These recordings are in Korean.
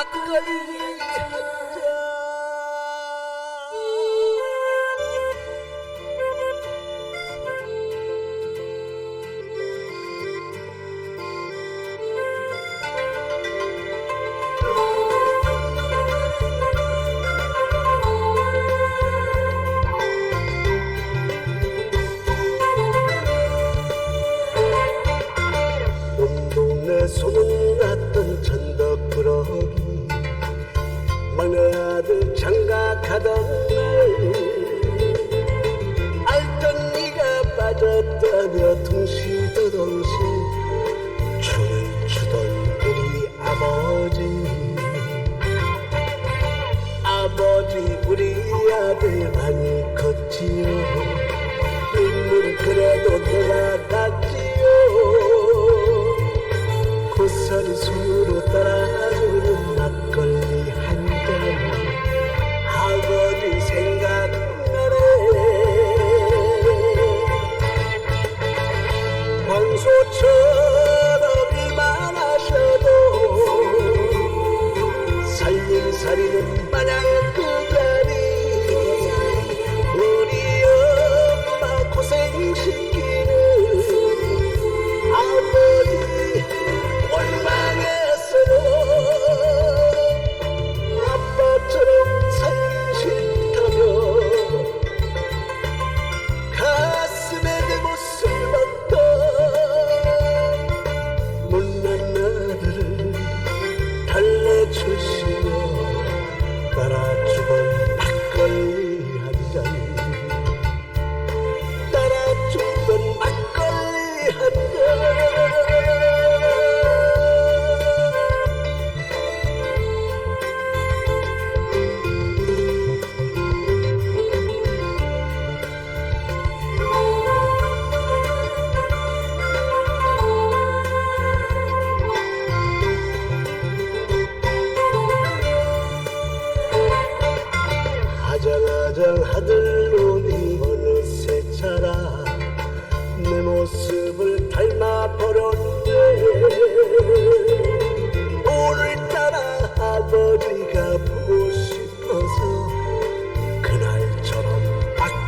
막걸 막내아들 장가가던 날 알던 네가 빠졌다며 둥실더덩실 춤을 추던 우리 아버지. 아버지 우리 아들 많이 컸지요. 눈물 그래도 돌아갔지요. 고사리 손으로 따라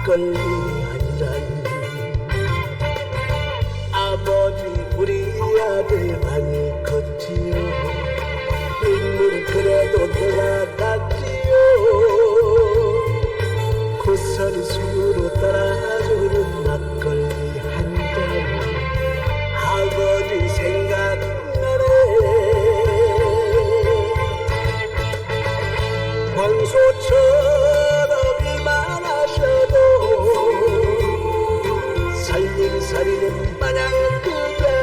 막걸리 한잔 아버지 우리 아들 많이 컸지요 눈물 그래도 돌아갔지요 고사리 술로 따라주는 막걸리 한잔 아버지 생각나네 황소처럼 salin to para tu